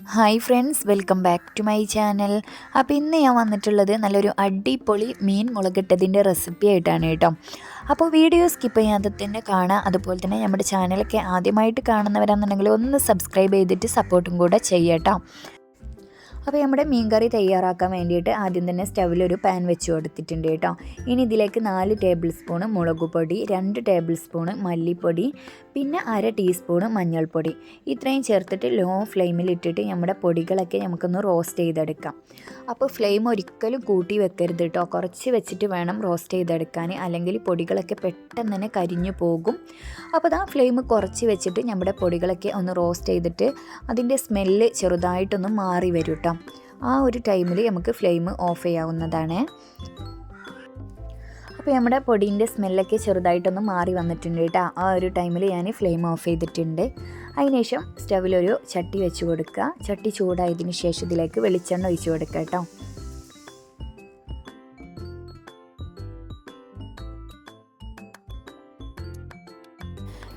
Hi friends welcome back to my channel അപ്പോൾ ഇന്ന് ഞാൻ വന്നിട്ടുള്ളത് നല്ലൊരു അടിപൊളി മീൻ മുളകിട്ടതിന്റെ റെസിപ്പി ആയിട്ടാണ് കേട്ടോ. അപ്പോൾ വീഡിയോ സ്കിപ്പ് ചെയ്യാതെ തന്നെ കാണാം. അതുപോലെ തന്നെ നമ്മുടെ ചാനലൊക്കെ ആദ്യമായിട്ട് കാണുന്നവരാണെന്നുണ്ടെങ്കിൽ ഒന്ന് സബ്സ്ക്രൈബ് ചെയ്തിട്ട് സപ്പോർട്ടും കൂടെ ചെയ്യട്ടോ അപ്പോൾ നമ്മുടെ മീൻകറി തയ്യാറാക്കാൻ വേണ്ടിയിട്ട് ആദ്യം തന്നെ സ്റ്റവിലൊരു പാൻ വെച്ച് കൊടുത്തിട്ടുണ്ട് കേട്ടോ. ഇനി ഇതിലേക്ക് നാല് ടേബിൾ സ്പൂണ് മുളക് പൊടി രണ്ട് ടേബിൾ സ്പൂണ് മല്ലിപ്പൊടി പിന്നെ അര ടീസ്പൂണ് മഞ്ഞൾപ്പൊടി. ഇത്രയും ചേർത്തിട്ട് ലോ ഫ്ലെയിമിൽ ഇട്ടിട്ട് നമ്മുടെ പൊടികളൊക്കെ നമുക്കൊന്ന് റോസ്റ്റ് ചെയ്തെടുക്കാം. അപ്പോൾ ഫ്ലെയിം ഒരിക്കലും കൂട്ടി വെക്കരുത് കേട്ടോ. കുറച്ച് വെച്ചിട്ട് വേണം റോസ്റ്റ് ചെയ്തെടുക്കാൻ. അല്ലെങ്കിൽ പൊടികളൊക്കെ പെട്ടെന്ന് തന്നെ കരിഞ്ഞു പോകും. അപ്പോൾ ആ ഫ്ലെയിം കുറച്ച് വെച്ചിട്ട് നമ്മുടെ പൊടികളൊക്കെ ഒന്ന് റോസ്റ്റ് ചെയ്തിട്ട് അതിന്റെ സ്മെല്ല് ചെറുതായിട്ടൊന്ന് മാറി വരും കേട്ടോ. ആ ഒരു ടൈമിൽ നമുക്ക് ഫ്ലെയിം ഓഫ് ചെയ്യാവുന്നതാണ്. അപ്പോൾ നമ്മുടെ പൊടീന്റെ സ്മെല്ലൊക്കെ ചെറുതായിട്ടൊന്ന് മാറി വന്നിട്ടുണ്ട് കേട്ടോ. ആ ഒരു ടൈമിൽ ഞാൻ ഫ്ലെയിം ഓഫ് ചെയ്തിട്ടുണ്ട്. അതിനുശേഷം സ്റ്റവിലൊരു ചട്ടി വെച്ച് കൊടുക്കുക. ചട്ടി ചൂടായതിന് ശേഷം ഇതിലേക്ക് വെളിച്ചെണ്ണ ഒഴിച്ച് കൊടുക്കുക കേട്ടോ.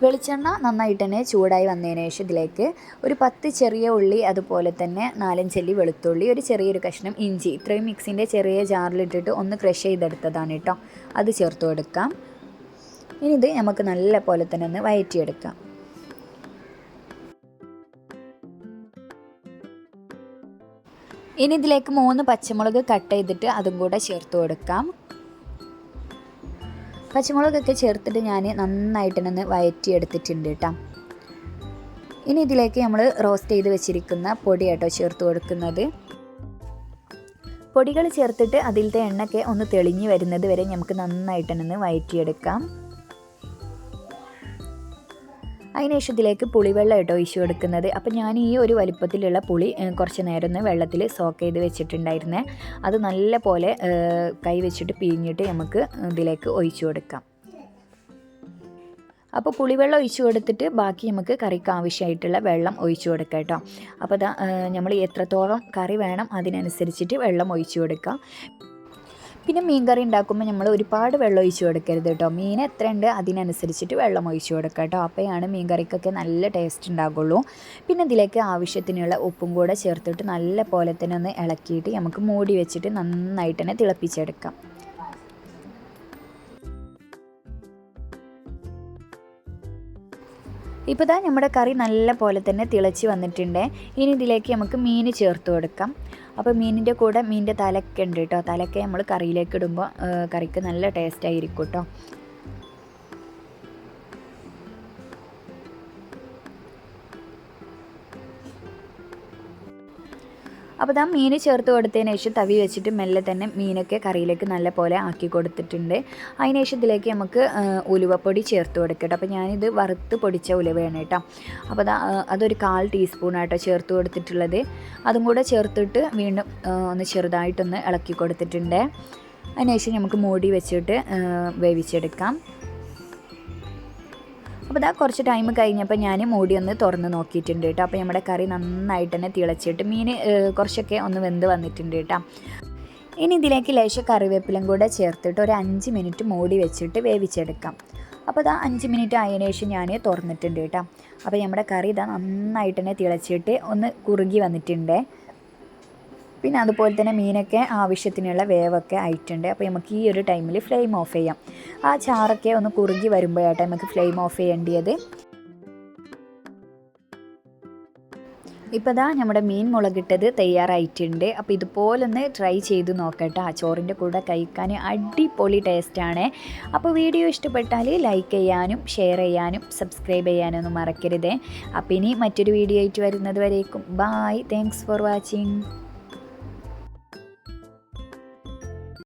വെളിച്ചെണ്ണ നന്നായിട്ട് തന്നെ ചൂടായി വന്നതിന് ശേഷം ഇതിലേക്ക് ഒരു പത്ത് ചെറിയ ഉള്ളി അതുപോലെ തന്നെ നാലഞ്ചല്ലി വെളുത്തുള്ളി ഒരു ചെറിയൊരു കഷ്ണം ഇഞ്ചി. ഇത്രയും മിക്സിന്റെ ചെറിയ ജാറിലിട്ടിട്ട് ഒന്ന് ക്രഷ് ചെയ്തെടുത്തതാണ് കേട്ടോ അത് ചേർത്ത് കൊടുക്കാം. ഇനി ഇത് നമുക്ക് നല്ല പോലെ തന്നെ ഒന്ന് വയറ്റിയെടുക്കാം. ഇനി ഇതിലേക്ക് മൂന്ന് പച്ചമുളക് കട്ട് ചെയ്തിട്ട് അതും കൂടെ ചേർത്ത് കൊടുക്കാം. പച്ചമുളകൊക്കെ ചേർത്തിട്ട് ഞാൻ നന്നായിട്ട് തന്നെ വയറ്റിയെടുത്തിട്ടുണ്ട് കേട്ടോ ഇനി ഇതിലേക്ക് നമ്മൾ റോസ്റ്റ് ചെയ്ത് വെച്ചിരിക്കുന്ന പൊടി കേട്ടോ ചേർത്ത് കൊടുക്കുന്നത്. പൊടികൾ ചേർത്തിട്ട് അതിലത്തെ എണ്ണയൊക്കെ ഒന്ന് തെളിഞ്ഞു വരുന്നത് വരെ നമുക്ക് നന്നായിട്ട് തന്നെ വയറ്റിയെടുക്കാം. അതിനുശേഷം പുളിവെള്ളം കേട്ടോ ഒഴിച്ചു കൊടുക്കുന്നത് അപ്പോൾ ഞാൻ ഈ ഒരു വലിപ്പത്തിലുള്ള പുളി കുറച്ച് നേരം ഒന്ന് വെള്ളത്തിൽ സോക്ക് ചെയ്ത് വെച്ചിട്ടുണ്ടായിരുന്നേ. അത് നല്ല പോലെ കൈ വെച്ചിട്ട് പിഴിഞ്ഞിട്ട് നമുക്ക് ഇതിലേക്ക് ഒഴിച്ചു കൊടുക്കാം. അപ്പോൾ പുളിവെള്ളം ഒഴിച്ചു കൊടുത്തിട്ട് ബാക്കി നമുക്ക് കറിക്ക് ആവശ്യമായിട്ടുള്ള വെള്ളം ഒഴിച്ചു കൊടുക്കാം കേട്ടോ. അപ്പോൾ നമ്മൾ എത്രത്തോളം കറി വേണം അതിനനുസരിച്ചിട്ട് വെള്ളം ഒഴിച്ചു കൊടുക്കാം. പിന്നെ മീൻ കറി ഉണ്ടാക്കുമ്പോൾ നമ്മൾ ഒരുപാട് വെള്ളം ഒഴിച്ചു കൊടുക്കരുത് കേട്ടോ. മീൻ എത്ര ഉണ്ട് അതിനനുസരിച്ചിട്ട് വെള്ളം ഒഴിച്ചു കൊടുക്കുക കേട്ടോ. അപ്പോഴാണ് മീൻ കറിക്കൊക്കെ നല്ല ടേസ്റ്റ് ഉണ്ടാകുള്ളൂ പിന്നെ ഇതിലേക്ക് ആവശ്യത്തിനുള്ള ഉപ്പും കൂടെ ചേർത്തിട്ട് നല്ല പോലെ തന്നെ ഒന്ന് ഇളക്കിയിട്ട് നമുക്ക് മൂടി വെച്ചിട്ട് നന്നായിട്ട് തന്നെ തിളപ്പിച്ചെടുക്കാം. ഇപ്പോൾ ഇതാ നമ്മുടെ കറി നല്ല പോലെ തന്നെ തിളച്ച് വന്നിട്ടുണ്ട്. ഇനി ഇതിലേക്ക് നമുക്ക് മീൻ ചേർത്ത് കൊടുക്കാം. അപ്പോൾ മീനിന്റെ കൂടെ മീനിന്റെ തലക്ക ഉണ്ട് കേട്ടോ തലക്ക നമ്മൾ കറിയിലേക്ക് ഇടുമ്പോൾ കറിക്ക് നല്ല ടേസ്റ്റ് ആയിരിക്കും കേട്ടോ അപ്പോൾ ഇതാ മീൻ ചേർത്ത് കൊടുത്തതിന് ശേഷം തവി വെച്ചിട്ട് മെല്ലെ തന്നെ മീനൊക്കെ കറിയിലേക്ക് നല്ല പോലെ ആക്കി കൊടുത്തിട്ടുണ്ട്. അതിന് ശേഷം ഇതിലേക്ക് നമുക്ക് ഉലുവപ്പൊടി ചേർത്ത് കൊടുക്കട്ടോ. അപ്പോൾ ഞാനിത് വറുത്ത് പൊടിച്ച ഉലുവയാണ് കേട്ടോ. അപ്പോൾ അതാ അതൊരു കാൽ ടീസ്പൂണായിട്ടോ ചേർത്ത് കൊടുത്തിട്ടുള്ളത്. അതും കൂടെ ചേർത്തിട്ട് വീണ്ടും ഒന്ന് ചെറുതായിട്ടൊന്ന് ഇളക്കി കൊടുത്തിട്ടുണ്ട്. അതിനുശേഷം നമുക്ക് മൂടി വെച്ചിട്ട് വേവിച്ചെടുക്കാം. അപ്പോൾ ഇതാ കുറച്ച് ടൈം കഴിഞ്ഞപ്പോൾ ഞാൻ മൂടി ഒന്ന് തുറന്ന് നോക്കിയിട്ടുണ്ട് കേട്ടോ. അപ്പോൾ നമ്മുടെ കറി നന്നായിട്ട് തന്നെ തിളച്ചിട്ട് മീൻ കുറച്ചൊക്കെ ഒന്ന് വെന്ത് വന്നിട്ടുണ്ട് കേട്ടോ. ഇനി ഇതിലേക്ക് ലേശ കറിവേപ്പിലും കൂടെ ചേർത്തിട്ട് ഒരു അഞ്ച് മിനിറ്റ് മൂടി വെച്ചിട്ട് വേവിച്ചെടുക്കാം. അപ്പോൾ ഇതാ അഞ്ച് മിനിറ്റ് ആയതിനു ശേഷം ഞാൻ തുറന്നിട്ടുണ്ട് കേട്ടോ. അപ്പോൾ നമ്മുടെ കറി ഇതാ നന്നായിട്ട് തന്നെ തിളച്ചിട്ട് ഒന്ന് കുറുകി വന്നിട്ടുണ്ട്. പിന്നെ അതുപോലെ തന്നെ മീനൊക്കെ ആവശ്യത്തിനുള്ള വേവൊക്കെ ആയിട്ടുണ്ട്. അപ്പോൾ നമുക്ക് ഈ ഒരു ടൈമിൽ ഫ്ലെയിം ഓഫ് ചെയ്യാം. ആ ചാറൊക്കെ ഒന്ന് കുറുകി വരുമ്പോഴാട്ടെ നമുക്ക് ഫ്ലെയിം ഓഫ് ചെയ്യേണ്ടത് ഇപ്പോൾ ദാ നമ്മുടെ മീൻ മുളകിട്ടത് തയ്യാറായിട്ടുണ്ട്. അപ്പോൾ ഇതുപോലൊന്ന് ട്രൈ ചെയ്ത് നോക്കട്ടെ. ആ ചോറിന്റെ കൂടെ കഴിക്കാൻ അടിപൊളി ടേസ്റ്റാണ്. അപ്പോൾ വീഡിയോ ഇഷ്ടപ്പെട്ടാൽ ലൈക്ക് ചെയ്യാനും ഷെയർ ചെയ്യാനും സബ്സ്ക്രൈബ് ചെയ്യാനൊന്നും മറക്കരുത്. അപ്പോൾ ഇനി മറ്റൊരു വീഡിയോ ആയിട്ട് വരുന്നത് വരേക്കും. Bye thanks for watching